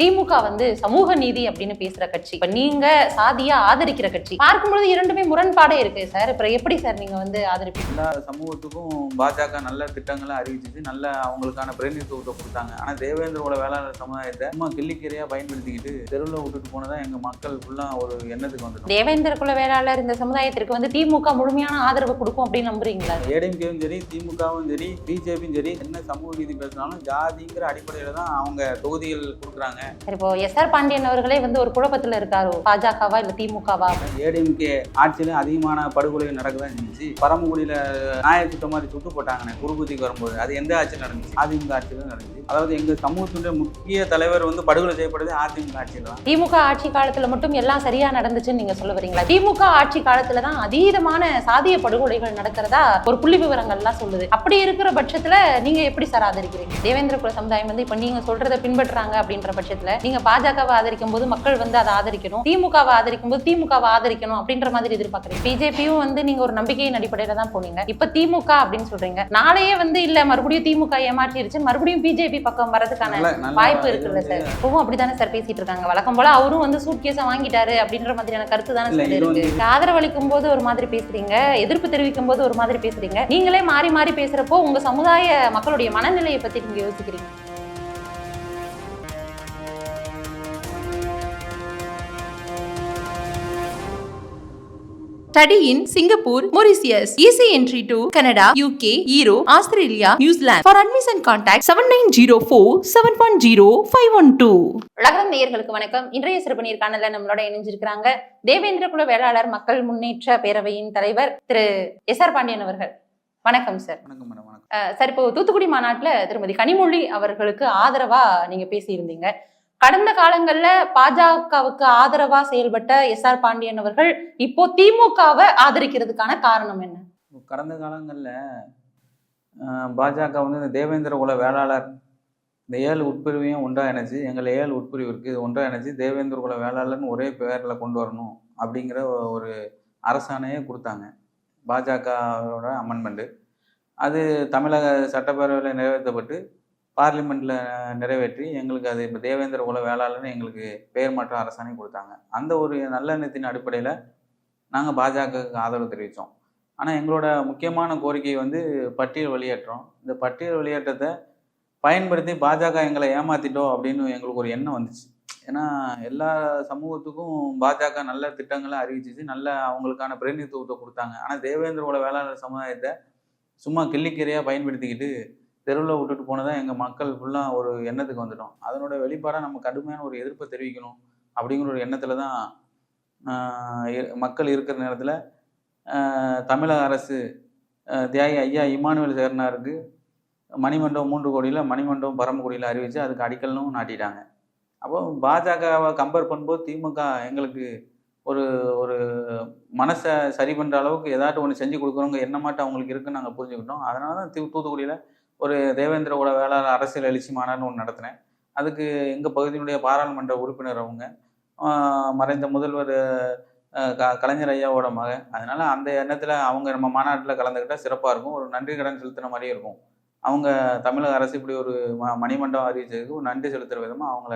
திமுக வந்து சமூக நீதி அப்படின்னு பேசுற கட்சி. இப்ப நீங்க சாதியா ஆதரிக்கிற கட்சி. பார்க்கும்பொழுது இரண்டுமே முரண்பாடே இருக்கு சார். இப்ப எப்படி சார் நீங்க வந்து ஆதரிப்பீங்க? எல்லா சமூகத்துக்கும் பாஜக நல்ல திட்டங்களை அறிவிச்சிச்சு நல்ல அவங்களுக்கான பிரதிநிதித்துவத்தை கொடுத்தாங்க. ஆனா தேவேந்திரோட வேளாளர் சமுதாயத்தை சும்மா கிள்ளிக்கீரையா பயன்படுத்திக்கிட்டு தெருவில் விட்டுட்டு போனதா எங்க மக்கள் ஃபுல்லா ஒரு எண்ணத்துக்கு வந்துட்டோம். தேவேந்திர குல வேளாளர் இந்த சமுதாயத்திற்கு வந்து திமுக முழுமையான ஆதரவு கொடுக்கும் அப்படின்னு நம்புறீங்களா? ஏடிஎம்கேவும் சரி திமுகவும் சரி பிஜேபியும் சரி என்ன சமூக நீதி பேசினாலும் ஜாதிங்கிற அடிப்படையில தான் அவங்க தொகுதிகள் கொடுக்குறாங்க. இப்போ எஸ் ஆர் பாண்டியன் அவர்களே வந்து ஒரு குழப்பத்துல இருக்காரோ? பாஜகவா இல்ல திமுகவா? ஏடிஎம்கே ஆட்சியில அதிகமான படுகொலைகள் நடக்கதான் செஞ்சு பரமக்குடியில நாயை சுட்ட மாதிரி சுட்டு போட்டாங்கண்ணே குருபூதிக்கு வரும்போது. அது எந்த ஆட்சியில் நடந்துச்சு? அதிமுக ஆட்சியில நடந்துச்சு. அதாவது எங்க சமூகத்துடைய முக்கிய தலைவர் வந்து படுகொலை செய்யப்படுது அதிமுக ஆட்சியில தான். திமுக ஆட்சி காலத்துல மட்டும் எல்லாம் சரியா நடந்துச்சுன்னு நீங்க சொல்ல வரீங்களா? திமுக ஆட்சி காலத்துல தான் அதீதமான சாதிய படுகொலைகள் நடக்கிறதா ஒரு புள்ளி விவரங்கள்லாம் சொல்லுது. அப்படி இருக்கிற பட்சத்துல நீங்க எப்படி சார் ஆதரிக்கிறீங்க? தேவேந்திர குல சமுதாயம் வந்து இப்ப நீங்க சொல்றதை பின்பற்றுறாங்க அப்படின்ற பட்சத்துல நீங்க பாஜகவை ஆதரிக்கும் போது மக்கள் வந்து அதை ஆதரிக்கணும் திமுகவை ஆதரிக்கும் போது திமுகவை ஆதரிக்கணும் அப்படின்ற மாதிரி எதிர்பார்க்குறீங்க. பிஜேபியும் வந்து நீங்க ஒரு நம்பிக்கையின் அடிப்படையில தான் போனீங்க. இப்ப திமுக அப்படின்னு சொல்றீங்க. நாளையே வந்து இல்ல மறுபடியும் திமுக ஏமாற்றிருச்சு மறுபடியும் பிஜேபி பக்கம் வரதுக்கான நல்ல வாய்ப்பு இருக்குல்ல சார்? இப்பவும் அப்படித்தானே சார் பேசிட்டு இருக்காங்க. வழக்கம் போல அவரும் வந்து சூட் கேஸ வாங்கிட்டாரு அப்படின்ற மாதிரியான கருத்து தானே சார் இது இருக்கு வந்து- ஆதரவு அளிக்கும் போது ஒரு மாதிரி பேசுறீங்க எதிர்ப்பு தெரிவிக்கும் போது ஒரு மாதிரி பேசுறீங்க. நீங்களே மாறி மாறி பேசுறப்போ உங்க சமுதாய மக்களுடைய மனநிலையை பத்தி நீங்க யோசிக்கிறீங்க. Study in Singapore, Mauritius. Easy entry to Canada, UK, Europe, Australia, New Zealand. For admission contact 7904 710 512. உலகம் நேயர்களுக்கு வணக்கம் இன்றைய சிறப்பு நேர்காணல நம்மளோட இணைஞ்சிருக்கிறாங்க தேவேந்திர குல வேளாளர் மக்கள் முன்னேற்ற பேரவையின் தலைவர் திரு எஸ் ஆர் பாண்டியன் அவர்கள் வணக்கம் சார் வணக்கம் மேடம் வணக்கம் அஹ் சார் இப்போ தூத்துக்குடி மாநாட்டுல திருமதி கனிமொழி அவர்களுக்கு ஆதரவா நீங்க பேசியிருந்தீங்க கடந்த காலங்கள்ல பாஜகவுக்கு ஆதரவா செயல்பட்ட எஸ் ஆர் பாண்டியன் அவர்கள் இப்போ திமுகவை ஆதரிக்கிறதுக்கான காரணம் என்ன? கடந்த காலங்களில் பாஜக வந்து இந்த தேவேந்திர குல வேளாளர் இந்த ஏழு உட்பிரிவையும் ஒன்றா இணைச்சு எங்கள் ஏழு உட்பிரிவு இருக்குது இது ஒன்றா இணைச்சு தேவேந்திர குல வேளாளர்னு ஒரே பேரில் கொண்டு வரணும் அப்படிங்கிற ஒரு அரசாணையை கொடுத்தாங்க. பாஜகவோட அமெண்ட்மெண்ட்டு அது தமிழக சட்டப்பேரவையில் நிறைவேற்றப்பட்டு பார்லிமெண்ட்டில் நிறைவேற்றி எங்களுக்கு அது இப்போ தேவேந்திர குல வேளாளர்னு எங்களுக்கு பெயர் மாற்ற அரசாணை கொடுத்தாங்க. அந்த ஒரு நல்லெண்ணத்தின் அடிப்படையில் நாங்கள் பாஜகவுக்கு ஆதரவு தெரிவித்தோம் ஆனால் எங்களோட முக்கியமான கோரிக்கை வந்து பட்டியல் வெளியேற்றம். இந்த பட்டியல் வெளியேற்றத்தை பயன்படுத்தி பாஜக எங்களை ஏமாத்திட்டோம் அப்படின்னு எங்களுக்கு ஒரு எண்ணம் வந்துச்சு. ஏன்னா எல்லா சமூகத்துக்கும் பாஜக நல்ல திட்டங்களை அறிவிச்சிச்சு. நல்ல அவங்களுக்கான பிரதிநிதித்துவத்தை கொடுத்தாங்க. ஆனால் தேவேந்திர குல வேளாளர் சமுதாயத்தை சும்மா கிள்ளிக்கரையாக பயன்படுத்திக்கிட்டு தெருவில் விட்டுட்டு போனதான் எங்கள் மக்கள் ஃபுல்லாக ஒரு எண்ணத்துக்கு வந்துட்டோம். அதனோட வெளிப்பாடாக நம்ம கடுமையான ஒரு எதிர்ப்பை தெரிவிக்கணும் அப்படிங்கிற ஒரு எண்ணத்தில் தான் மக்கள் இருக்கிற நேரத்தில் தமிழக அரசு தியாகி ஐயா இமானுவேல் சேர்னாருக்கு மணிமண்டபம் மூன்று கோடியில் மணிமண்டபம் பரமக்குடியில் அறிவித்து அதுக்கு அடிக்கலும் நாட்டிட்டாங்க. அப்போ பாஜகவை கம்பேர் பண்ணும்போது திமுக எங்களுக்கு ஒரு ஒரு மனசை சரி பண்ணுற அளவுக்கு ஏதாட்டும் ஒன்று செஞ்சு கொடுக்குறவங்க என்ன மாட்டம் அவங்களுக்கு இருக்குன்னு நாங்கள் புரிஞ்சுக்கிட்டோம். அதனால தான் தூ தூத்துக்குடியில் ஒரு தேவேந்திர குல வேளாளர் அரசியல் எழுச்சி மாநாடுன்னு ஒன்று நடத்தினேன். அதுக்கு எங்கள் பகுதியினுடைய பாராளுமன்ற உறுப்பினர் அவங்க மறைந்த முதல்வர் க கலைஞர் ஐயாவோட மகன். அதனால அந்த எண்ணத்தில் அவங்க நம்ம மாநாட்டில் கலந்துக்கிட்டால் சிறப்பாக இருக்கும். ஒரு நன்றி கடன் செலுத்தின மாதிரியே இருக்கும். அவங்க தமிழக அரசு இப்படி ஒரு ம மணிமண்டபம் அறிவிச்சதுக்கு ஒரு நன்றி செலுத்துகிற விதமாக அவங்கள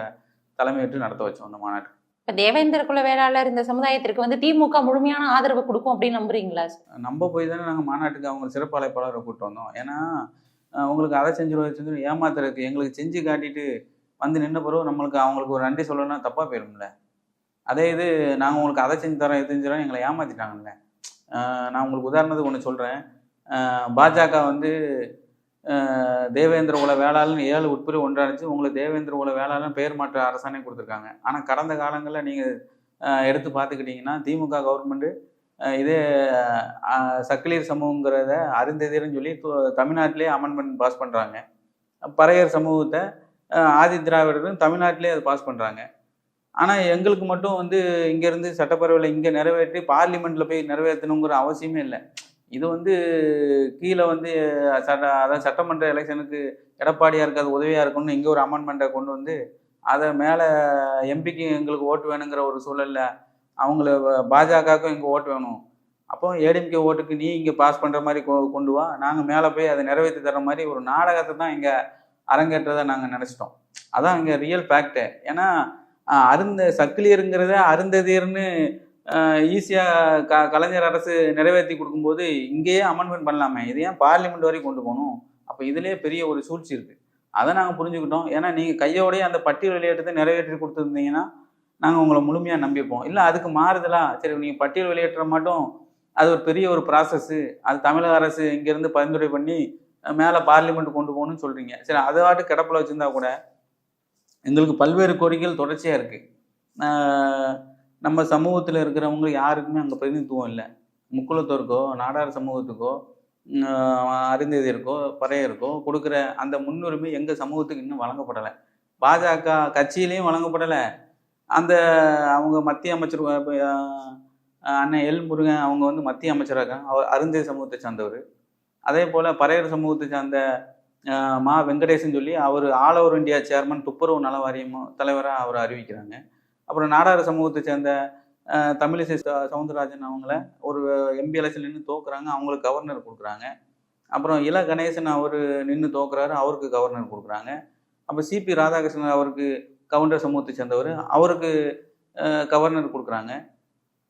தலைமையேற்று நடத்த வச்சோம் அந்த மாநாட்டு இப்ப தேவேந்திர குல வேளாளர் இந்த சமுதாயத்திற்கு வந்து திமுக முழுமையான ஆதரவு கொடுக்கும் அப்படின்னு நம்புறீங்களா? நம்ப போய் தானே நாங்கள் மாநாட்டுக்கு அவங்க சிறப்பு அழைப்பாளரை கூப்பிட்டு வந்தோம். ஏன்னா உங்களுக்கு அதை செஞ்சிடும் இதை செஞ்சிடும் ஏமாத்துறதுக்கு எங்களுக்கு செஞ்சு காட்டிட்டு வந்து நின்ன பிறகு நம்மளுக்கு அவங்களுக்கு ஒரு நன்றி சொல்லணும்னா தப்பாக போயிடும்ல அதே இது நாங்கள் உங்களுக்கு அதை செஞ்சு தரோம் இது செஞ்சு தரோம் எங்களை ஏமாத்திட்டாங்கல்ல நான் உங்களுக்கு உதாரணத்துக்கு ஒன்று சொல்கிறேன் பாஜக வந்து தேவேந்திர குல வேளாளன் ஏழு உட்பிரிவு ஒன்றாச்சு உங்களுக்கு தேவேந்திர குல வேளாளன் பெயர் மாற்ற அரசாணை கொடுத்துருக்காங்க. ஆனால் கடந்த காலங்களில் நீங்கள் எடுத்து பார்த்துக்கிட்டிங்கன்னா திமுக கவர்மெண்ட்டு இதே அஹ், சக்கிலியர் சமூகங்கிறத அருந்ததியர்னு சொல்லி து- தமிழ்நாட்டிலே அமெண்ட்மெண்ட் பாஸ் பண்ணுறாங்க பறையர் சமூகத்தை ஆதி திராவிடரும் தமிழ்நாட்டிலே அது பாஸ் பண்ணுறாங்க ஆனால் எங்களுக்கு மட்டும் வந்து இங்கேருந்து சட்டப்பேரவையில் இங்கே நிறைவேற்றி பார்லிமெண்ட்டில் போய் நிறைவேற்றணுங்கிற அவசியமே இல்லை. இது வந்து கீழே வந்து சட்ட அதாவது சட்டமன்ற எலெக்ஷனுக்கு எடப்பாடியாக இருக்காது உதவியாக இருக்கும்னு இங்கே ஒரு அமெண்ட்மெண்ட்டை கொண்டு வந்து அதை மேலே எம்பிக்கு எங்களுக்கு ஓட்டு வேணுங்கிற ஒரு சூழல்ல அவங்கள பாஜகவுக்கும் இங்கே ஓட்டு வேணும். அப்போ ஏடிஎம்கே ஓட்டுக்கு நீ இங்கே பாஸ் பண்ணுற மாதிரி கொ- கொண்டு வா. நாங்கள் மேலே போய் அதை நிறைவேற்றி தர மாதிரி ஒரு நாடகத்தை தான் இங்கே அரங்கேற்றதை நாங்கள் நினச்சிட்டோம். அதான் இங்கே ரியல் ஃபேக்டு ஏன்னா அருந்த சக்கிலியருங்கிறத அருந்ததியர்னு ஈஸியாக க கலைஞர் அரசு நிறைவேற்றி கொடுக்கும்போது இங்கேயே அமெண்ட்மெண்ட் பண்ணலாமே. இது ஏன் பார்லிமெண்ட் வரைக்கும் கொண்டு போகணும்? அப்போ இதுலேயே பெரிய ஒரு சூழ்ச்சி இருக்குது அதை நாங்கள் புரிஞ்சுக்கிட்டோம். ஏன்னா நீங்கள் கையோடய அந்த பட்டியல் வெளியேற்றத்தை நிறைவேற்றி கொடுத்துருந்தீங்கன்னா நாங்கள் உங்களை முழுமையாக நம்பிப்போம். இல்லை அதுக்கு மாறுதலா? சரி நீங்கள் பட்டியல் வெளியேற்ற மட்டும். அது ஒரு பெரிய ஒரு ப்ராசஸ்ஸு அது தமிழக அரசு இங்கேருந்து பரிந்துரை பண்ணி மேலே பார்லிமெண்ட் கொண்டு போகணும்னு சொல்கிறீங்க சரி அதை வாட்டு கிடப்பில் வச்சுருந்தா கூட எங்களுக்கு பல்வேறு கோரிக்கைகள் தொடர்ச்சியாக இருக்குது நம்ம சமூகத்தில் இருக்கிறவங்களுக்கு யாருக்குமே அங்கே பிரதிநிதித்துவம் இல்லை. முக்குளத்தோருக்கோ நாடார் சமூகத்துக்கோ உம், பறையருக்கோ கொடுக்குற அந்த முன்னுரிமை எங்கள் சமூகத்துக்கு இன்னும் வழங்கப்படலை. பாஜக கட்சியிலையும் வழங்கப்படலை. அந்த அவங்க மத்திய அமைச்சர் அண்ணன் எல் முருகன் அவங்க வந்து மத்திய அமைச்சராக இருக்காங்க. அவர் அருந்தை சமூகத்தை சார்ந்தவர். அதே போல் பறையர் சமூகத்தை சார்ந்த மா வெங்கடேசன் சொல்லி அவர் ஆல் ஓவர் இந்தியா சேர்மன் துப்புரவு நல வாரியம் தலைவராக அவர் அறிவிக்கிறாங்க. அப்புறம் நாடார் சமூகத்தை சேர்ந்த தமிழிசை சவுந்தரராஜன் அவங்கள ஒரு எம்பி எலெக்ஷன் நின்று தோக்குறாங்க. அவங்களுக்கு கவர்னர் கொடுக்குறாங்க. அப்புறம் இல கணேசன் அவர் நின்று தோக்குறாரு. அவருக்கு கவர்னர் கொடுக்குறாங்க. அப்போ சிபி ராதாகிருஷ்ணன் அவருக்கு கவுண்டர் சமூகத்தை சேர்ந்தவர். அவருக்கு கவர்னர் கொடுக்குறாங்க.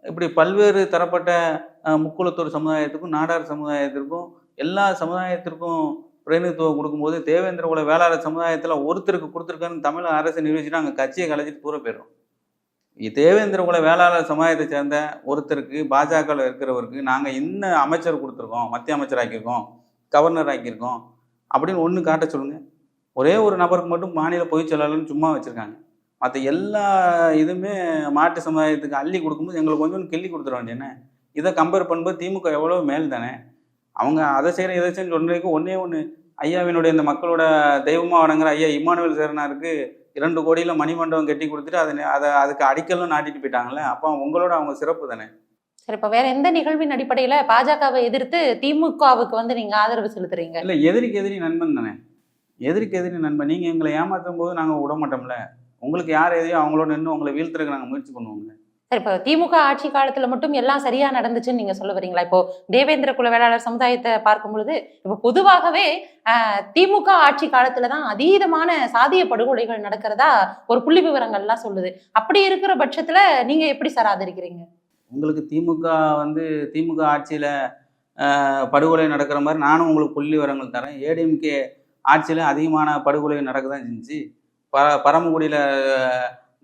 இப்படி பல்வேறு தரப்பட்ட முக்குளத்தூர் சமுதாயத்துக்கும் நாடார் சமுதாயத்திற்கும் எல்லா சமுதாயத்திற்கும் பிரதிநிதித்துவம் கொடுக்கும்போது தேவேந்திர குல வேளாளர் சமுதாயத்தில் ஒருத்தருக்கு கொடுத்துருக்கேன்னு தமிழக அரசு நிரூபிச்சுட்டு அங்கே கட்சியை கலைச்சிட்டு தூர போயிடும் தேவேந்திர குல வேளாளர் சமுதாயத்தை சேர்ந்த ஒருத்தருக்கு பாஜகவில் இருக்கிறவருக்கு நாங்கள் என்ன அமைச்சர் கொடுத்துருக்கோம் மத்திய அமைச்சர் ஆக்கியிருக்கோம் கவர்னர் ஆக்கியிருக்கோம் அப்படின்னு ஒன்று காட்ட சொல்லுங்கள் ஒரே ஒரு நபருக்கு மட்டும் மாநில பொதுச் செயலாளர்னு சும்மா வச்சுருக்காங்க. மற்ற எல்லா இதுவுமே மாட்டு சமுதாயத்துக்கு அள்ளி கொடுக்கும்போது எங்களுக்கு கொஞ்சம் கிள்ளி கொடுத்துட வேண்டியன இதை கம்பேர் பண்ணும்போது திமுக எவ்வளோ மேல் தானே? அவங்க அதை செய்கிற இதை செய்யணும் சொல்றதுக்கு ஒன்றே ஒன்று ஐயாவினுடைய இந்த மக்களோட தெய்வமாக வணங்குற ஐயா இமானுவேல் சேரனாருக்கு இரண்டு கோடியில் மணிமண்டபம் கட்டி கொடுத்துட்டு அதை அதை அதுக்கு அடிக்கலும் நாட்டிட்டு போயிட்டாங்கல்ல? அப்போ உங்களோட அவங்க சிறப்பு தானே? சரி இப்ப வேற எந்த நிகழ்வின் அடிப்படையில பாஜகவை எதிர்த்து திமுகவுக்கு வந்து நீங்க ஆதரவு செலுத்துறீங்க? இல்லை எதிரிக்கு எதிரி நண்பன் தானே? எதிரிக்கு எதிரி நண்பன் நீங்கள் எங்களை ஏமாற்றும் போது நாங்கள் விட மாட்டோம்ல? உங்களுக்கு யார் எதையோ அவங்களோட நின்று உங்களை வீழ்த்துறதுக்கு நாங்கள் முயற்சி பண்ணுவோம்ல சரி இப்போ திமுக ஆட்சி காலத்துல மட்டும் எல்லாம் சரியா நடந்துச்சுன்னு நீங்க சொல்ல வரீங்களா? இப்போ தேவேந்திர குல வேளாளர் சமுதாயத்தை பார்க்கும் பொழுது இப்போ பொதுவாகவே திமுக ஆட்சி காலத்துல தான் அதீதமான சாதிய படுகொலைகள் நடக்கிறதா ஒரு புள்ளி விவரங்கள்லாம் சொல்லுது. அப்படி இருக்கிற பட்சத்துல நீங்க எப்படி சார் ஆதரிக்கிறீங்க? உங்களுக்கு திமுக வந்து திமுக ஆட்சியில் படுகொலை நடக்கிற மாதிரி நானும் உங்களுக்கு புள்ளி விவரங்கள் தரேன். ஏடிஎம்கே ஆட்சியில் அதிகமான படுகொலை நடக்க தான் செஞ்சு ப பரமக்குடியில்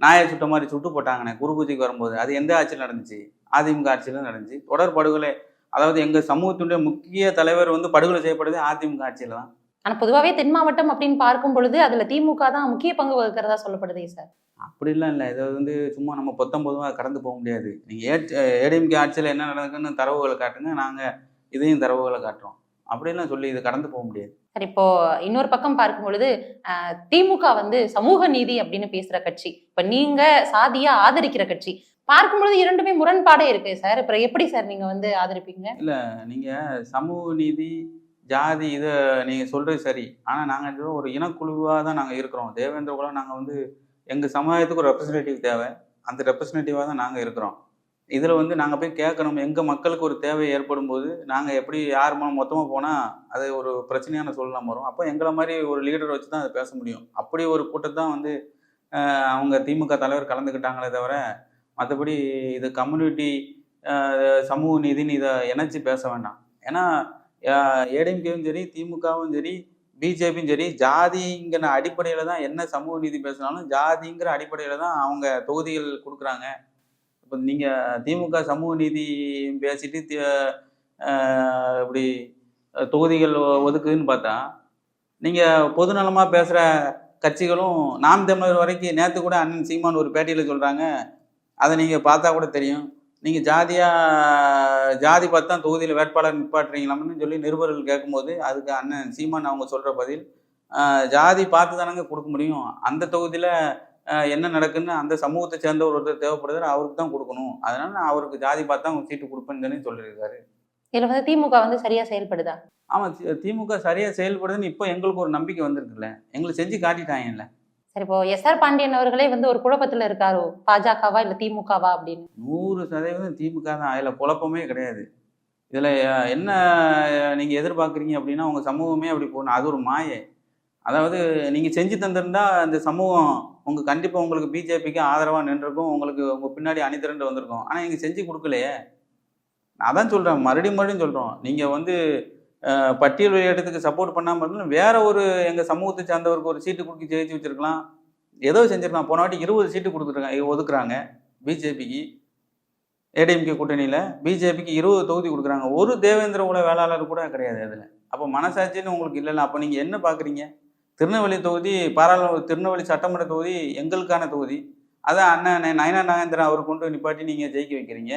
நாயை சுட்ட மாதிரி சுட்டு போட்டாங்கண்ணே குரு பூஜைக்கு வரும்போது. அது எந்த ஆட்சியில் நடந்துச்சு? அதிமுக ஆட்சியில் நடந்துச்சு. தொடர் படுகொலை அதாவது எங்கள் சமூகத்தினுடைய முக்கிய தலைவர் வந்து படுகொலை செய்யப்படுது அதிமுக ஆட்சியில் தான். ஆனா பொதுவாகவே தென் மாவட்டம் அப்படின்னு பார்க்கும் பொழுது அதுல திமுக தான் முக்கிய பங்கு வகிக்கிறதா சொல்லப்படுதே சார். அப்படிலாம் இல்லை. இதை வந்து சும்மா நம்ம பொத்தம் பொதுவாக கடந்து போக முடியாது. நீங்கள் ஏடிஎம்கே ஆட்சியில் என்ன நடக்குன்னு தரவுகளை காட்டுங்க. நாங்கள் இதையும் தரவுகளை காட்டுறோம். அப்படிலாம் சொல்லி இது கடந்து போக முடியாது. சரி இப்போ இன்னொரு பக்கம் பார்க்கும் பொழுது திமுக வந்து சமூக நீதி அப்படின்னு பேசுற கட்சி. இப்ப நீங்க சாதியா ஆதரிக்கிற கட்சி. பார்க்கும் பொழுது இரண்டுமே முரண்பாடே இருக்கு சார். இப்ப எப்படி சார் நீங்க வந்து ஆதரிப்பீங்க? நீங்கள் சமூக நீதி ஜாதி இதை நீங்கள் சொல்கிறது சரி. ஆனால் நாங்கள் ஒரு இனக்குழுவாக தான் நாங்கள் இருக்கிறோம். தேவேந்திர குலம் நாங்கள் வந்து எங்கள் சமுதாயத்துக்கு ஒரு ரெப்ரசன்டேட்டிவ் தேவை. அந்த ரெப்ரசன்டேட்டிவாக தான் நாங்கள் இருக்கிறோம். இதில் வந்து நாங்கள் போய் கேட்கணும் எங்கள் மக்களுக்கு ஒரு தேவை ஏற்படும் போது நாங்கள் எப்படி யார் மூலம் மொத்தமாக போனால் அது ஒரு பிரச்சனையான சூழ்நிலை வரும் அப்போ எங்களை மாதிரி ஒரு லீடர் வச்சு தான் அதை பேச முடியும். அப்படி ஒரு கூட்டத்தான் வந்து அவங்க திமுக தலைவர் கலந்துக்கிட்டாங்களே தவிர மற்றபடி இது கம்யூனிட்டி சமூக நீதின்னு இதை இணைச்சி பேச வேண்டாம். ஏன்னா ஏடிஎம்கேவும் சரி திமுகவும் சரி பிஜேபியும் சரி ஜாதிங்கிற அடிப்படையில் தான் என்ன சமூக நீதி பேசினாலும் ஜாதிங்கிற அடிப்படையில் தான் அவங்க தொகுதிகள் கொடுக்குறாங்க. இப்போ நீங்கள் திமுக சமூக நீதி பேசிட்டு இப்படி தொகுதிகள் ஒதுக்குதுன்னு பார்த்தா நீங்கள் பொதுநலமாக பேசுகிற கட்சிகளும் நாம் தமிழர் வரைக்கும் நேற்று கூட அண்ணன் சீமான் ஒரு பேட்டியில் சொல்கிறாங்க அதை நீங்கள் பார்த்தா கூட தெரியும். நீங்கள் ஜாதியாக ஜாதி பார்த்தா தொகுதியில் வேட்பாளர் நிப்பாட்டுறீங்களாம்னு சொல்லி நிருபர்கள் கேட்கும்போது அதுக்கு அண்ணன் சீமான் அவங்க சொல்கிற பதில் ஜாதி பார்த்து தானங்க கொடுக்க முடியும். அந்த தொகுதியில் என்ன நடக்குன்னு அந்த சமூகத்தை சேர்ந்த ஒருத்தர் தேவைப்படுது அவருக்கு தான் கொடுக்கணும். அதனால நான் அவருக்கு ஜாதி பார்த்து தான் சீட்டு கொடுப்பேன்னு சொல்லி சொல்லியிருக்காரு. இதுல வந்து திமுக வந்து சரியா செயல்படுதா? ஆமாம் திமுக சரியாக செயல்படுதுன்னு இப்போ எங்களுக்கு ஒரு நம்பிக்கை வந்திருக்குல்ல. எங்களுக்கு செஞ்சு காட்டிட்டாங்கல்ல. சரி இப்போ எஸ் ஆர் பாண்டியன் அவர்களே வந்து ஒரு குழப்பத்துல இருக்காரோ? பாஜகவா இல்ல திமுகவா அப்படின்னு? நூறு சதவீதம் திமுக தான். அதில் குழப்பமே கிடையாது. இதில் என்ன நீங்கள் எதிர்பார்க்குறீங்க அப்படின்னா உங்கள் சமூகமே அப்படி போகணும் அது ஒரு மாயை. அதாவது நீங்கள் செஞ்சு தந்திருந்தா இந்த சமூகம் உங்கள் கண்டிப்பாக உங்களுக்கு பிஜேபிக்கு ஆதரவாக நின்றுருக்கும். உங்களுக்கு உங்கள் பின்னாடி அணிதிரண்டு வந்திருக்கும். ஆனால் நீங்கள் செஞ்சு கொடுக்கலையே. அதான் சொல்கிறேன் மறுபடியும் மறுபடியும் சொல்கிறோம் நீங்கள் வந்து பட்டியல் வெளியேற்றத்துக்கு சப்போர்ட் பண்ணாமல் இருந்தாலும் வேற ஒரு எங்கள் சமூகத்தை சார்ந்தவருக்கு ஒரு சீட்டு கொடுக்க ஜெயிச்சு வச்சிருக்கலாம். ஏதோ செஞ்சுருக்கலாம். போன வாட்டி இருபது சீட்டு கொடுத்துருக்காங்க ஒதுக்குறாங்க பிஜேபிக்கு. ஏடிஎம்கே கூட்டணியில் பிஜேபிக்கு இருபது தொகுதி கொடுக்குறாங்க. ஒரு தேவேந்திர உல வேளாளர் கூட கிடையாது அதில். அப்போ மனசாட்சின்னு உங்களுக்கு இல்லைல்ல. அப்போ நீங்கள் என்ன பார்க்குறீங்க திருநெல்வேலி தொகுதி பாராளுமன்ற திருநெல்வேலி சட்டமன்ற தொகுதி எங்களுக்கான தொகுதி. அதான் அண்ணன் நயனா நாகேந்திரன் அவர் கொண்டு நிப்பாட்டி நீங்கள் ஜெயிக்க வைக்கிறீங்க.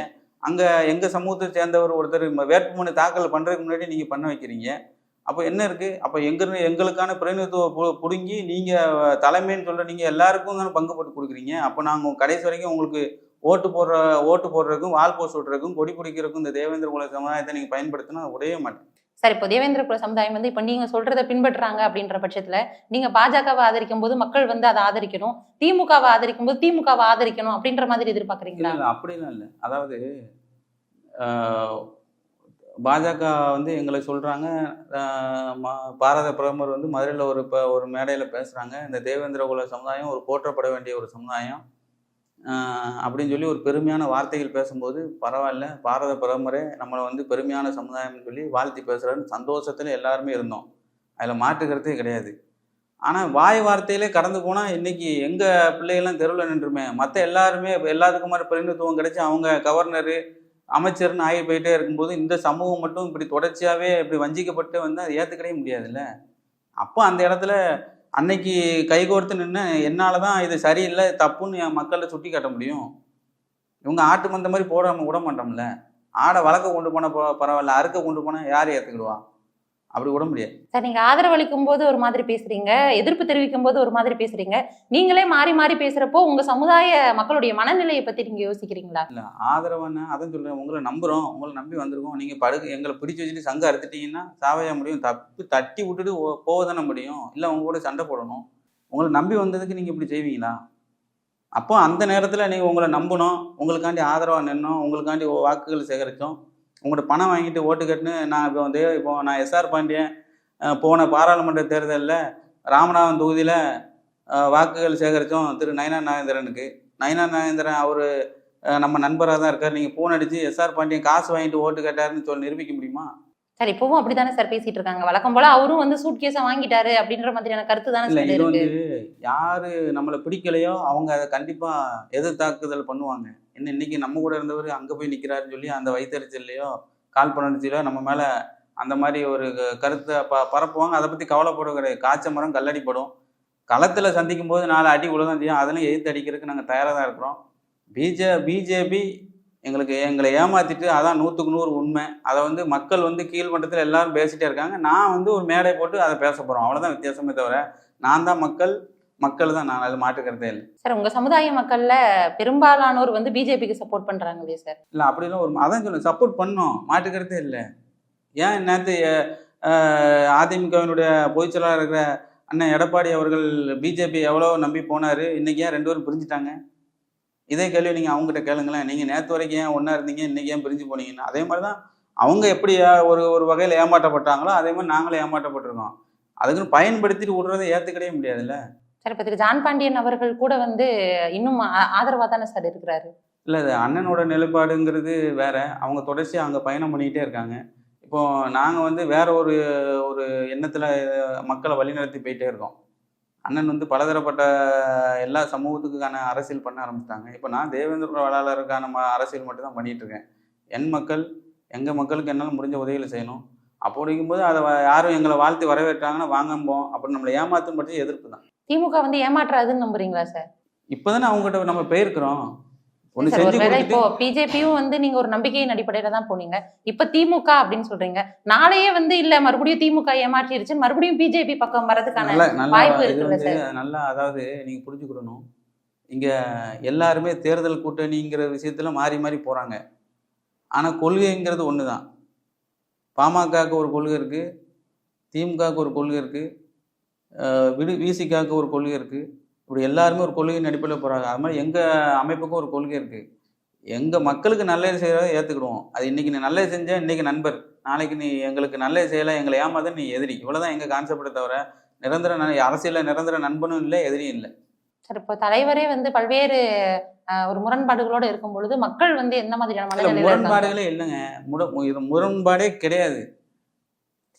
அங்கே எங்கள் சமூகத்தை சேர்ந்தவர் ஒருத்தர் வேட்புமனு தாக்கல் பண்ணுறதுக்கு முன்னாடி நீங்கள் பண்ண வைக்கிறீங்க. அப்போ என்ன இருக்குது அப்போ எங்க எங்களுக்கான பிரதிநிதித்துவம் பு பிடுங்கி நீங்கள் தலைமைன்னு சொல்கிற நீங்கள் எல்லாருக்கும் தானே பங்கு போட்டு கொடுக்குறீங்க. அப்போ நாங்கள் கடைசி வரைக்கும் உங்களுக்கு ஓட்டு போடுற ஓட்டு போடுறதுக்கும் வால் போஸ்ட் விட்றதுக்கும் கொடி பிடிக்கிறதுக்கும் இந்த தேவேந்திர குல சமுதாயத்தை நீங்கள் பயன்படுத்தினா உடையவே மாட்டேன் சார் இப்போ தேவேந்திர குல சமுதாயம் வந்து இப்போ நீங்க சொல்றத பின்பற்றாங்க அப்படின்ற பட்சத்துல நீங்க பாஜகவை ஆதரிக்கும் போது மக்கள் வந்து அதை ஆதரிக்கணும் திமுகவை ஆதரிக்கும் போது திமுகவை ஆதரிக்கணும் அப்படின்ற மாதிரி எதிர்பார்க்குறீங்களா? அப்படிலாம் இல்லை. அதாவது பாஜக வந்து எங்களை சொல்கிறாங்க பாரத பிரதமர் வந்து மதுரையில் ஒரு இப்போ ஒரு மேடையில் பேசுகிறாங்க இந்த தேவேந்திர குல சமுதாயம் ஒரு போற்றப்பட வேண்டிய ஒரு சமுதாயம். அப்படின்னு சொல்லி ஒரு பெருமையான வார்த்தைகள் பேசும்போது பரவாயில்ல பாரத பிரதமரே நம்மளை வந்து பெருமையான சமுதாயம்னு சொல்லி வாழ்த்தி பேசுகிறாருன்னு சந்தோஷத்தில் எல்லாருமே இருந்தோம். அதில் மாற்றுக்கிறதே கிடையாது. ஆனால் வாய் வார்த்தையிலே கடந்து போனால் இன்றைக்கி எங்கள் பிள்ளைகள்லாம் தெருவில் நின்றுமே மற்ற எல்லாருமே எல்லாத்துக்கும் மாதிரி பிரதிநிதித்துவம் கிடைச்சி அவங்க கவர்னரு அமைச்சர்னு ஆகி போயிட்டே இருக்கும்போது இந்த சமூகம் மட்டும் இப்படி தொடர்ச்சியாகவே இப்படி வஞ்சிக்கப்பட்டு வந்து அதை ஏற்றுக்கவே முடியாதுல்ல? அப்போ அந்த இடத்துல அன்னைக்கு கைகோர்த்து நின்று என்னால் தான் இது சரியில்லை தப்புன்னு என் மக்களை சுட்டி காட்ட முடியும். இவங்க ஆட்டு மந்த மாதிரி போடாமல் விட மாட்டோம்ல. ஆடை வளர்க்க கொண்டு போனால் பரவாயில்ல அறுக்க கொண்டு போனால் யார் ஏற்றுக்கிடுவா அப்படி விட முடியாது. சார் நீங்க ஆதரவளிக்கும் போது ஒரு மாதிரி பேசுறீங்க எதிர்ப்பு தெரிவிக்கும் போது ஒரு மாதிரி பேசுறீங்க. நீங்களே மாறி மாறி பேசுறப்போ உங்க சமுதாய மக்களுடைய மனநிலையை பத்தி நீங்க யோசிக்கிறீங்களா? இல்லை ஆதரவான அதான் சொல்கிறேன் உங்களை நம்புகிறோம் உங்களை நம்பி வந்திருக்கோம். நீங்கள் படுக்க எங்களை பிடிச்சி வச்சுட்டு சங்கம் அறுத்துட்டீங்கன்னா சாவையா முடியும். தப்பு தட்டி விட்டுட்டு போக தானே முடியும். இல்லை உங்க கூட சண்டை போடணும். உங்களை நம்பி வந்ததுக்கு நீங்கள் இப்படி செய்வீங்களா? அப்போ அந்த நேரத்தில் நீங்கள் உங்களை நம்பணும். உங்களுக்காண்டி ஆதரவாக நின்னோம். உங்களுக்காண்டி வாக்குகள் சேகரித்தோம். உங்கள்ட்ட பணம் வாங்கிட்டு ஓட்டு கட்டுன்னு நான் இப்போ வந்து இப்போ நான் எஸ்ஆர் பாண்டியன் போன பாராளுமன்ற தேர்தலில் ராமநாதன் தொகுதியில் வாக்குகள் சேகரித்தோம் திரு நயனா நாகேந்திரனுக்கு. நயனா நாகேந்திரன் அவர் நம்ம நண்பராக தான் இருக்கார். நீங்கள் ஃபோன் அடித்து எஸ்ஆர் பாண்டியன் காசு வாங்கிட்டு ஓட்டு கேட்டாருன்னு சொல்லி நிரூபிக்க முடியுமா? சார் இப்பவும் அப்படிதானே சார் பேசிட்டு இருக்காங்க. வழக்கம் போல அவரும் வந்து சூட் கேஸ வாங்கிட்டாரு அப்படின்ற மாதிரியான கருத்து தானே இது வந்து யாரு நம்மளை பிடிக்கலையோ அவங்க அதை கண்டிப்பாக எதிர்த்தாக்குதல் பண்ணுவாங்க. என்ன இன்னைக்கு நம்ம கூட இருந்தவர் அங்கே போய் நிற்கிறாருன்னு சொல்லி அந்த வயிற்றுச்சல்லையோ கால் பண்ணடிச்சிலையோ நம்ம மேலே அந்த மாதிரி ஒரு க- கருத்தை ப பரப்புவாங்க. அதை பற்றி கவலைப்பட கிடையாது. காய்ச்ச மரம் கல்லடிப்படும். களத்தில் சந்திக்கும் போது நாலு அடி உள்ள தான் செய்யும். அதெல்லாம் எதிர்த்து அடிக்கிறதுக்கு நாங்கள் தயாராக தான் இருக்கிறோம். பிஜே பிஜேபி எங்களுக்கு எங்களை ஏமாத்திட்டு அதான் நூற்றுக்கு நூறு உண்மை. அதை வந்து மக்கள் வந்து கீழ்மட்டத்தில் எல்லாரும் பேசிட்டே இருக்காங்க. நான் வந்து ஒரு மேடை போட்டு அதை பேச போகிறோம் அவ்வளோதான் வித்தியாசமே தவிர நான் தான் மக்கள் மக்கள் தான் நான் அது மாற்றுக்கிறதே இல்லை. சார் உங்க சமுதாய மக்கள்ல பெரும்பாலானோர் வந்து பிஜேபிக்கு சப்போர்ட் பண்றாங்களே சார்? இல்லை அப்படிலாம் ஒரு அதான் சொல்ல சப்போர்ட் பண்ணோம் மாட்டுக்கிறதே இல்லை. ஏன் நேற்று அதிமுகவினுடைய பொதுச் செயலாளர் இருக்கிற அண்ணன் எடப்பாடி அவர்கள் பிஜேபி எவ்வளோ நம்பி போனார் இன்னைக்கு ஏன் ரெண்டு பேரும் பிரிஞ்சுட்டாங்க? இதே கேள்வி நீங்கள் அவங்ககிட்ட கேளுங்களேன். நீங்கள் நேற்று வரைக்கும் ஏன் ஒன்றா இருந்தீங்க இன்னைக்கு ஏன் பிரிஞ்சு போனீங்கன்னு. அதே மாதிரி தான் அவங்க எப்படி ஒரு ஒரு வகையில் ஏமாற்றப்பட்டாங்களோ அதே மாதிரி நாங்களும் ஏமாற்றப்பட்டிருக்கோம். அதுக்குன்னு பயன்படுத்திட்டு விடுறதை ஏற்றுக்கவே முடியாதுல்ல. சார் இப்போ ஜான் பாண்டியன் அவர்கள் கூட வந்து இன்னும் ஆதரவாக தானே சார் இருக்கிறாரு? இல்லை அண்ணனோட நிலைப்பாடுங்கிறது வேற. அவங்க தொடர்ச்சியாக அங்கே பயணம் பண்ணிக்கிட்டே இருக்காங்க. இப்போ நாங்கள் வந்து வேற ஒரு ஒரு எண்ணத்தில் மக்களை வழிநடத்தி போயிட்டே இருக்கோம். அண்ணன் வந்து பலதரப்பட்ட எல்லா சமூகத்துக்கான அரசியல் பண்ண ஆரம்பிச்சிட்டாங்க. இப்போ நான் தேவேந்திர வேளாளருக்கான ம அரசியல் மட்டும்தான் பண்ணிகிட்டு இருக்கேன் என் மக்கள் எங்கள் மக்களுக்கு என்னால் முடிஞ்ச உதவிகளை செய்யணும். அப்படிங்கும்போது அதை யாரும் எங்களை வாழ்த்து வரவேற்றாங்கன்னா வாங்கம்போம் அப்புறம் நம்மளை ஏமாத்தும் பற்றி எதிர்ப்பு தான். திமுக வந்து ஏமாற்றாதுன்னு நம்புறீங்களா சார்? இப்போ தானே அவங்ககிட்ட நம்ம போயிருக்கிறோம். இப்போ பிஜேபியும் வந்து நீங்க ஒரு நம்பிக்கையின் அடிப்படையில தான் போனீங்க. இப்ப திமுக அப்படின்னு சொல்றீங்க. நாளையே வந்து இல்ல மறுபடியும் திமுக ஏமாற்றிருச்சு மறுபடியும் பிஜேபி பக்கம் வரதுக்கான வாய்ப்பு இருக்குல்ல நல்லா அதாவது நீங்க புரிஞ்சுக்கிடணும். இங்க எல்லாருமே தேர்தல் கூட்டணிங்கிற விஷயத்துல மாறி மாறி போறாங்க. ஆனா கொள்கைங்கிறது ஒண்ணுதான். பாமகவுக்கு ஒரு கொள்கை இருக்கு. திமுகவுக்கு ஒரு கொள்கை இருக்கு. விடு விசிகாவுக்கு ஒரு கொள்கை இருக்கு. இப்படி எல்லாருமே ஒரு கொள்கையின் அடிப்படையில் போறாங்க. அது மாதிரி எங்க அமைப்புக்கும் ஒரு கொள்கை இருக்கு. எங்க மக்களுக்கு நல்லது செய்யறத ஏத்துக்கிடுவோம். அது இன்னைக்கு நீ நல்லது செஞ்சா இன்னைக்கு நண்பர். நாளைக்கு நீ எங்களுக்கு நல்லது செய்யல எங்களை ஏமாத நீ எதிரி. இவ்வளவுதான் எங்க கான்செப்டை தவிர நிரந்தர அரசியல்ல நிரந்தர நண்பனும் இல்லை எதிரியும் இல்லை. சார் இப்போ தலைவரே வந்து பல்வேறு ஒரு முரண்பாடுகளோட இருக்கும் பொழுது மக்கள் வந்து எந்த மாதிரியான? முரண்பாடுகளே இல்லைங்க. முரண்பாடே கிடையாது.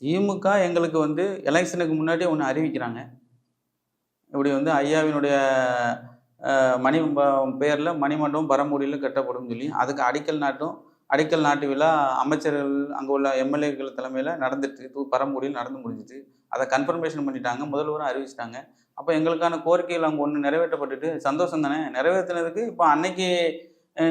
திமுக எங்களுக்கு வந்து எலெக்ஷனுக்கு முன்னாடி ஒன்று அறிவிக்கிறாங்க. இப்படி வந்து ஐயாவினுடைய மணி பேரில் மணிமண்டபம் பரமூடியில் கட்டப்படும் சொல்லி அதுக்கு அடிக்கல் நாட்டும் அடிக்கல் நாட்டு விழா அமைச்சர்கள் அங்கே உள்ள எம்எல்ஏக்கள் தலைமையில் நடந்துட்டு தூ பரமூடியில் நடந்து முடிஞ்சிட்டு அதை கன்ஃபர்மேஷன் பண்ணிட்டாங்க. முதல்வரும் அறிவிச்சிட்டாங்க. அப்போ எங்களுக்கான கோரிக்கைகள் அங்கே ஒன்று நிறைவேற்றப்பட்டுட்டு சந்தோஷம் தானே? நிறைவேற்றினதுக்கு இப்போ அன்னைக்கு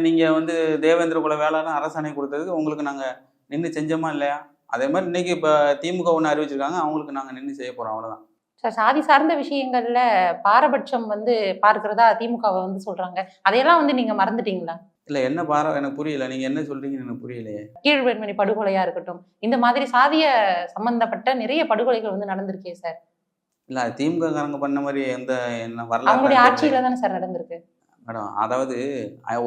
நீங்கள் வந்து தேவேந்திர குல வேளாண் அரசாணை கொடுத்ததுக்கு உங்களுக்கு நாங்கள் நின்று செஞ்சோமா இல்லையா? அதே மாதிரி இன்னைக்கு இப்போ திமுக ஒன்று அறிவிச்சிருக்காங்க அவங்களுக்கு நாங்கள் நின்று செய்ய போகிறோம் அவ்வளோதான் சார் சாதி சார்ந்த விஷயங்கள்ல பாரபட்சம் வந்து பார்க்கிறதா திமுகவை வந்து சொல்றாங்க. அதையெல்லாம் வந்து நீங்க மறந்துட்டீங்களா? இல்லை என்ன பாரா எனக்கு புரியல. நீங்கள் என்ன சொல்கிறீங்கன்னு எனக்கு புரியலையே. கீழ்வெண்மணி படுகொலையா இருக்கட்டும் இந்த மாதிரி சாதிய சம்பந்தப்பட்ட நிறைய படுகொலைகள் வந்து நடந்திருக்கே சார். இல்லை திமுக காரங்க பண்ண மாதிரி எந்த என்ன அவங்களுடைய வரலாறு ஆட்சியில தானே சார் நடந்திருக்கு. மேடம் அதாவது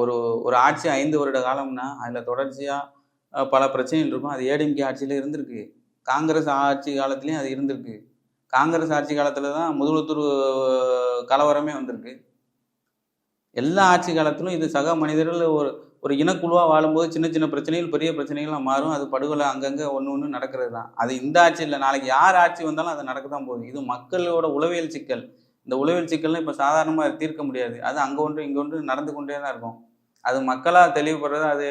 ஒரு ஒரு ஆட்சி ஐந்து வருட காலம்னா அதில் தொடர்ச்சியாக பல பிரச்சனைகள் இருக்கும். அது ஏடிஎம்கே ஆட்சியில் இருந்திருக்கு. காங்கிரஸ் ஆட்சி காலத்துலேயும் அது இருந்திருக்கு. காங்கிரஸ் ஆட்சி காலத்தில் தான் முதலுத்தூர் கலவரமே வந்திருக்கு. எல்லா ஆட்சி காலத்திலும் இது சக மனிதர்கள் ஒரு ஒரு இனக்குழுவாக வாழும்போது சின்ன சின்ன பிரச்சனைகள் பெரிய பிரச்சனைகளாக மாறும். அது படுகொலை அங்கங்கே ஒன்று ஒன்று நடக்கிறது தான். அது இந்த ஆட்சி இல்லை. நாளைக்கு யார் ஆட்சி வந்தாலும் அது நடக்க தான் போகுது. இது மக்களோட உளவியல் சிக்கல். இந்த உளவியல் சிக்கல்லாம் இப்போ சாதாரணமாக தீர்க்க முடியாது. அது அங்கே ஒன்று இங்கே ஒன்று நடந்து கொண்டே தான் இருக்கும். அது மக்களாக தெளிவுபடுறது அது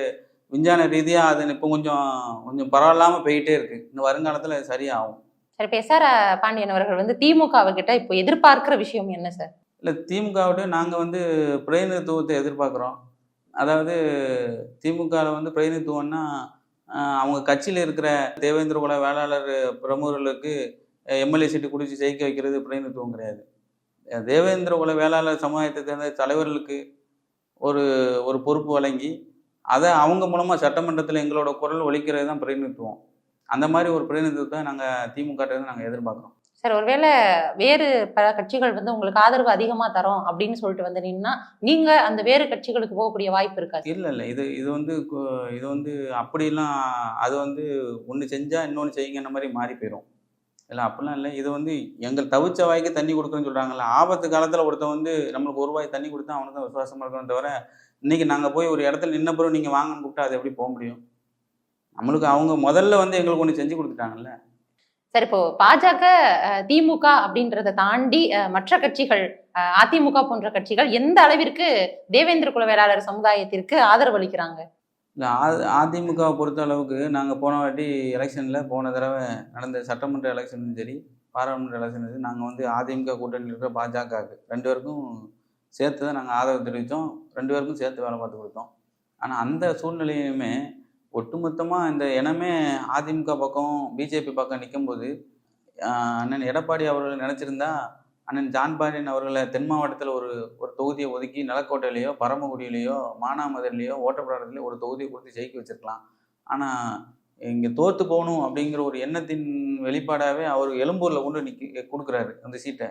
விஞ்ஞான ரீதியாக அது இப்போ கொஞ்சம் கொஞ்சம் பரவாயில்லாமல் போயிட்டே இருக்கு. இந்த வருங்காலத்தில் அது சரியாகும். சரி இப்ப எஸ் ஆர் பாண்டியன் அவர்கள் வந்து திமுக கிட்ட இப்போ எதிர்பார்க்கிற விஷயம் என்ன சார்? இல்லை திமுகவிட நாங்கள் வந்து பிரதிநிதித்துவத்தை எதிர்பார்க்குறோம். அதாவது திமுகவில் வந்து பிரதிநிதித்துவம்னா அவங்க கட்சியில் இருக்கிற தேவேந்திர குல வேளாளர் பிரமுகர்களுக்கு எம்எல்ஏ சீட்டு குடிச்சு ஜெயிக்க வைக்கிறது பிரதிநிதித்துவம் கிடையாது. தேவேந்திர குல வேளாளர் சமுதாயத்தை சேர்ந்த தலைவர்களுக்கு ஒரு ஒரு பொறுப்பு வழங்கி அதை அவங்க மூலமாக சட்டமன்றத்தில் எங்களோட குரல் ஒலிக்கிறது தான் பிரதிநிதித்துவம். அந்த மாதிரி ஒரு பிரதிநிதித்துவத்தை நாங்கள் திமுக நாங்கள் எதிர்பார்க்குறோம். சார் ஒருவேளை வேறு பல கட்சிகள் வந்து உங்களுக்கு ஆதரவு அதிகமா தரோம் அப்படின்னு சொல்லிட்டு வந்து நின்னா நீங்க அந்த வேறு கட்சிகளுக்கு போகக்கூடிய வாய்ப்பு இருக்காது. இல்லை இல்லை. இது இது வந்து இது வந்து அப்படிலாம் அது வந்து ஒன்று செஞ்சால் இன்னொன்று செய்யுங்கன்ற மாதிரி மாறி போயிடும் இல்லை அப்படிலாம் இல்லை. இது வந்து எங்கள் தவிச்ச வாய்க்கு தண்ணி கொடுக்குறேன்னு சொல்கிறாங்கல்ல ஆபத்து காலத்தில் ஒருத்தன் வந்து நம்மளுக்கு ஒரு வாய் தண்ணி கொடுத்தா அவனுக்கு தான் விசுவாசமாக இருக்கணும் தவிர இன்னைக்கு நாங்கள் போய் ஒரு இடத்துல நின்ன பிறகு நீங்கள் வாங்கன்னு கூப்பிட்டா அது எப்படி போக முடியும்? நம்மளுக்கு அவங்க முதல்ல வந்து எங்களுக்கு ஒன்று செஞ்சு கொடுத்துட்டாங்கல்ல? சரி இப்போ பாஜக திமுக அப்படின்றத தாண்டி மற்ற கட்சிகள் அதிமுக போன்ற கட்சிகள் எந்த அளவிற்கு தேவேந்திர குல வேளாளர் சமுதாயத்திற்கு ஆதரவு அளிக்கிறாங்க? இல்லை அதிமுகவை பொறுத்த அளவுக்கு நாங்கள் போன வாட்டி எலெக்ஷனில் போன தடவை நடந்த சட்டமன்ற எலெக்ஷனும் சரி பாராளுமன்ற எலெக்ஷன் சரி நாங்கள் வந்து அதிமுக கூட்டணியில் இருக்கிற பாஜகவுக்கு ரெண்டு பேருக்கும் சேர்த்து தான் நாங்கள் ஆதரவு தெரிவித்தோம். ரெண்டு பேருக்கும் சேர்த்து வேலை பார்த்து கொடுத்தோம். ஆனால் அந்த சூழ்நிலையுமே ஒட்டுமொத்தமாக இந்த இனமே அதிமுக பக்கம் பிஜேபி பக்கம் நிற்கும்போது அண்ணன் எடப்பாடி அவர்கள் நினச்சிருந்தா அண்ணன் ஜான் பாண்டியன் அவர்களை தென் மாவட்டத்தில் ஒரு ஒரு தொகுதியை ஒதுக்கி நிலக்கோட்டையிலையோ பரமக்குடியிலையோ மானாமதுரிலையோ ஓட்டப்பிடாரத்துலையோ ஒரு தொகுதியை கொடுத்து ஜெயிக்க வச்சிருக்கலாம். ஆனால் இங்கே தோற்று போகணும் அப்படிங்கிற ஒரு எண்ணத்தின் வெளிப்பாடாகவே அவர் எழும்பூரில் கொண்டு நிற்க கொடுக்குறாரு அந்த சீட்டை.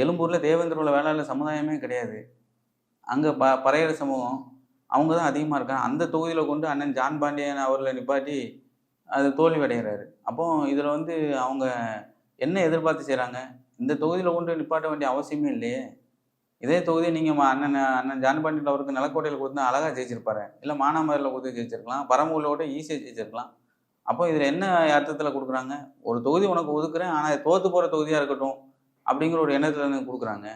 எழும்பூரில் தேவேந்திரோட வேளாளர் சமுதாயமே கிடையாது. அங்கே ப பறையர் சமூகம் அவங்க தான் அதிகமாக இருக்காங்க. அந்த தொகுதியில் கொண்டு அண்ணன் ஜான் பாண்டியன் அவர்களை நிப்பாட்டி அது தோல்வி அடைகிறாரு அப்போ இதில் வந்து அவங்க என்ன எதிர்பார்த்து செய்கிறாங்க இந்த தொகுதியில் கொண்டு நிப்பாட்ட வேண்டிய அவசியமே இல்லையே. இதே தொகுதி நீங்கள் அண்ணன் அண்ணன் ஜான் பாண்டியன் அவருக்கு நிலக்கோட்டையில் கொடுத்தா அழகாக ஜெயிச்சிருப்பாரு. இல்லை மானாமரில் கொடுத்து ஜெயிச்சிருக்கலாம். பரமூரில் ஈஸியாக ஜெயிச்சிருக்கலாம். அப்போ இதில் என்ன அர்த்தத்தில் கொடுக்குறாங்க? ஒரு தொகுதி உனக்கு ஒதுக்குறேன் ஆனால் தோற்று போகிற தொகுதியாக இருக்கட்டும். அப்படிங்கிற ஒரு எண்ணத்தில் கொடுக்குறாங்க.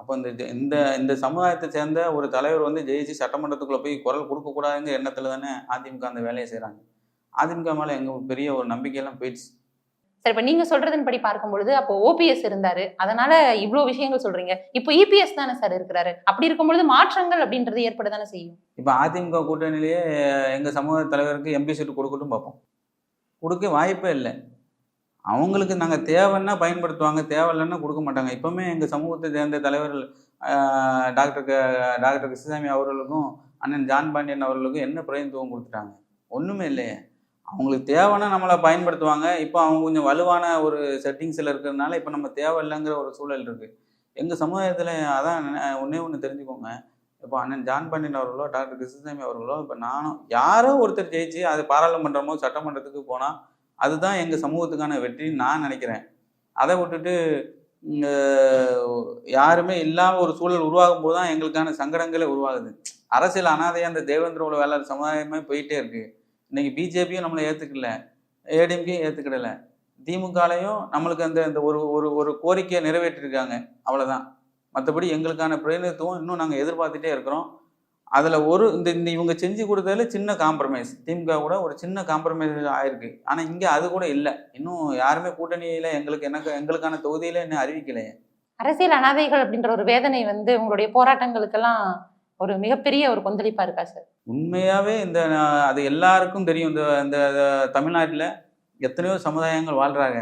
அப்போ இந்த இந்த இந்த சமுதாயத்தை சேர்ந்த ஒரு தலைவர் வந்து ஜெயிச்சு சட்டமன்றத்துக்குள்ளே போய் குரல் கொடுக்கக்கூடாதுங்கிற எண்ணத்தில் தானே அதிமுக அந்த வேலையை செய்கிறாங்க அதிமுக மேலே எங்கள் பெரிய ஒரு நம்பிக்கையெல்லாம் போயிடுச்சு. சரி இப்ப நீங்க சொல்றதன் படி பார்க்கும் பொழுது அப்போ ஓபிஎஸ் இருந்தாரு. அதனால இவ்ளோ விஷயங்கள் சொல்றீங்க. இப்போ இபிஎஸ் தானே சார் இருக்கிறாரு. அப்படி இருக்கும் பொழுது மாற்றங்கள் அப்படின்றது ஏற்பட தானே செய்யும்? இப்போ அதிமுக கூட்டணியிலேயே எங்கள் சமூக தலைவருக்கு எம்பி சீட்டு கொடுக்கட்டும் பார்ப்போம். கொடுக்க வாய்ப்பே இல்லை. அவங்களுக்கு நாங்கள் தேவைன்னா பயன்படுத்துவாங்க தேவையில்லைன்னா கொடுக்க மாட்டாங்க. இப்போவுமே எங்கள் சமூகத்தை சேர்ந்த தலைவர்கள் டாக்டர் க டாக்டர் கிருஷ்ணசாமி அவர்களுக்கும் அண்ணன் ஜான் பாண்டியன் அவர்களுக்கும் என்ன பிரதிநிதித்துவம் கொடுத்துட்டாங்க? ஒன்றுமே இல்லையே. அவங்களுக்கு தேவைன்னா நம்மளை பயன்படுத்துவாங்க. இப்போ அவங்க கொஞ்சம் வலுவான ஒரு செட்டிங்ஸில் இருக்கிறதுனால இப்போ நம்ம தேவையில்லைங்கிற ஒரு சூழல் இருக்குது எங்கள் சமுதாயத்தில் அதான் ஒன்றே ஒன்று தெரிஞ்சுக்கோங்க. இப்போ அண்ணன் ஜான் பாண்டியன் அவர்களோ டாக்டர் கிருஷ்ணசாமி அவர்களோ இப்போ நானும் யாரோ ஒருத்தர் ஜெயிச்சு அது பாராளுமன்றமோ சட்டமன்றத்துக்கு போனால் அதுதான் எங்கள் சமூகத்துக்கான வெற்றின்னு நான் நினைக்கிறேன். அதை விட்டுட்டு யாருமே இல்லாமல் ஒரு சூழல் உருவாகும் போது தான் எங்களுக்கான சங்கடங்களே உருவாகுது. அரசியல் அனாதையாக அந்த தேவேந்திர குல வேளாளர் சமுதாயமே போயிட்டே இருக்கு. இன்னைக்கு பிஜேபியும் நம்மளை ஏற்றுக்கல ஏடிஎம்கேயும் ஏற்றுக்கிடலை திமுகலையும் நம்மளுக்கு அந்த இந்த ஒரு ஒரு ஒரு கோரிக்கையை நிறைவேற்றிருக்காங்க. அவ்வளோதான் மற்றபடி எங்களுக்கான பிரதிநிதித்துவம் இன்னும் நாங்கள் எதிர்பார்த்துட்டே இருக்கிறோம். அதில் ஒரு இந்த இந்த இவங்க செஞ்சு கொடுத்ததுல சின்ன காம்ப்ரமைஸ் திமுக கூட ஒரு சின்ன காம்ப்ரமைஸ் ஆயிருக்கு. ஆனால் இங்கே அது கூட இல்லை. இன்னும் யாருமே கூட்டணியில் எங்களுக்கு எனக்கு எங்களுக்கான தொகுதியில இன்னும் அறிவிக்கலையே. அரசியல் அனாதைகள் அப்படின்ற ஒரு வேதனை வந்து உங்களுடைய போராட்டங்களுக்கெல்லாம் ஒரு மிகப்பெரிய ஒரு கொந்தளிப்பா இருக்கா சார்? உண்மையாகவே இந்த அது எல்லாருக்கும் தெரியும். இந்த இந்த தமிழ்நாட்டில் எத்தனையோ சமுதாயங்கள் வாழ்கிறாங்க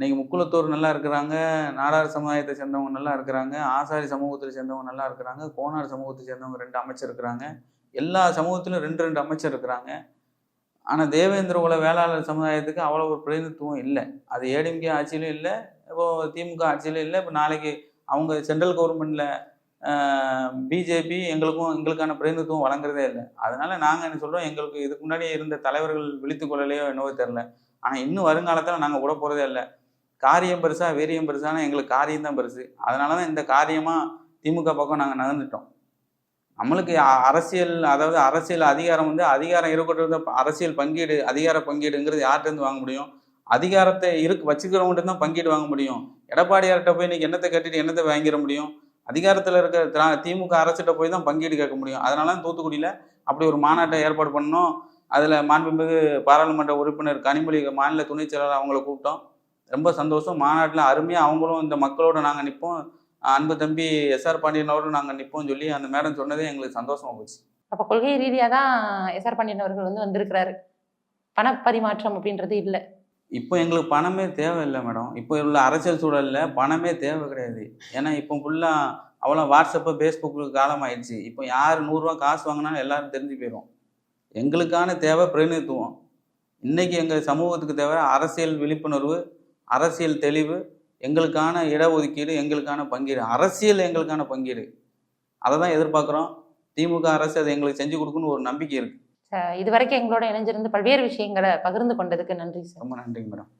இன்னைக்கு முக்குளத்தூர் நல்லா இருக்கிறாங்க நாடார் சமுதாயத்தை சேர்ந்தவங்க நல்லா இருக்கிறாங்க ஆசாரி சமூகத்தை சேர்ந்தவங்க நல்லா இருக்கிறாங்க கோனார் சமூகத்தை சேர்ந்தவங்க ரெண்டு அமைச்சர் இருக்கிறாங்க. எல்லா சமூகத்திலும் ரெண்டு ரெண்டு அமைச்சர் இருக்கிறாங்க. ஆனால் தேவேந்திர குல வேளாளர் சமுதாயத்துக்கு அவ்வளோ ஒரு பிரதிநிதித்துவம் இல்லை. அது ஏடிஎம்கே ஆட்சியிலும் இல்லை இப்போ திமுக ஆட்சியிலும் இல்லை. இப்போ நாளைக்கு அவங்க சென்ட்ரல் கவர்மெண்ட்ல பிஜேபி எங்களுக்கும் எங்களுக்கான பிரதிநிதித்துவம் வழங்குறதே இல்லை. அதனால நாங்கள் என்ன சொல்கிறோம் எங்களுக்கு இதுக்கு முன்னாடி இருந்த தலைவர்கள் விழித்து கொள்ளலையோ என்னவோ தெரில ஆனால் இன்னும் வருங்காலத்தில் நாங்கள் விட போகிறதே இல்லை. காரியம் பெருசா வீரியம் பெருசானா எங்களுக்கு காரியம் தான் பெருசு. அதனால தான் இந்த காரியமாக திமுக பக்கம் நாங்கள் நகர்ந்துட்டோம். நம்மளுக்கு அரசியல் அதாவது அரசியல் அதிகாரம் வந்து அதிகாரம் இருக்கிறது அரசியல் பங்கீடு அதிகார பங்கீடுங்கிறது யார்கிட்டருந்து வாங்க முடியும்? அதிகாரத்தை இருக்கு வச்சுக்கிறவங்ககிட்ட தான் பங்கீடு வாங்க முடியும். எடப்பாடியார்கிட்ட போய் இன்னைக்கு என்னத்தை கட்டிட்டு என்னத்தை வாங்கிட முடியும்? அதிகாரத்தில் இருக்கிற திமுக அரசிட்ட போய் தான் பங்கீடு கேட்க முடியும். அதனால தான் தூத்துக்குடியில் அப்படி ஒரு மாநாட்டை ஏற்பாடு பண்ணோம். அதில் மாண்புமிகு பாராளுமன்ற உறுப்பினர் கனிமொழி மாநில துணைச் செயலாளர் அவங்கள கூப்பிட்டோம். ரொம்ப சந்தோஷம். மாநாட்டில் அருமையாக அவங்களும் இந்த மக்களோட நாங்கள் நிற்போம் அன்பு தம்பி எஸ்ஆர் பாண்டியன் அவர்களும் நாங்கள் நிற்போம் சொல்லி அந்த மேடம் சொன்னதே எங்களுக்கு சந்தோஷமா போச்சு. அப்ப கொள்கை ரீதியா தான் எஸ்ஆர் பாண்டியன் அவர்கள் வந்து வந்திருக்கிறாரு. பணப்பரிமாற்றம் அப்படின்றது இல்ல. இப்போ எங்களுக்கு பணமே தேவையில்லை மேடம். இப்போ உள்ள அரசியல் சூழலில் பணமே தேவை கிடையாது. ஏன்னா இப்போ ஃபுல்லாக அவ்வளோ வாட்ஸ்அப்பு ஃபேஸ்புக்கு காலம் ஆயிடுச்சு இப்போ யார் நூறுரூவா காசு வாங்கினாலும் எல்லாரும் தெரிஞ்சு போயிடும் எங்களுக்கான தேவை பிரதிநிதித்துவம் இன்னைக்கு எங்கள் சமூகத்துக்கு தேவை அரசியல் விழிப்புணர்வு அரசியல் தெளிவு எங்களுக்கான இடஒதுக்கீடு எங்களுக்கான பங்கீடு. அரசியல் எங்களுக்கான பங்கீடு. அதை தான் எதிர்பார்க்குறோம். திமுக அரசு அதை எங்களுக்கு செஞ்சு கொடுக்குன்னு ஒரு நம்பிக்கை இருக்குது அஹ் இது வரைக்கும் எங்களோட இணைஞ்சிருந்து பல்வேறு விஷயங்களை பகிர்ந்து கொண்டதுக்கு நன்றி சார். ரொம்ப நன்றிங்க மேடம்.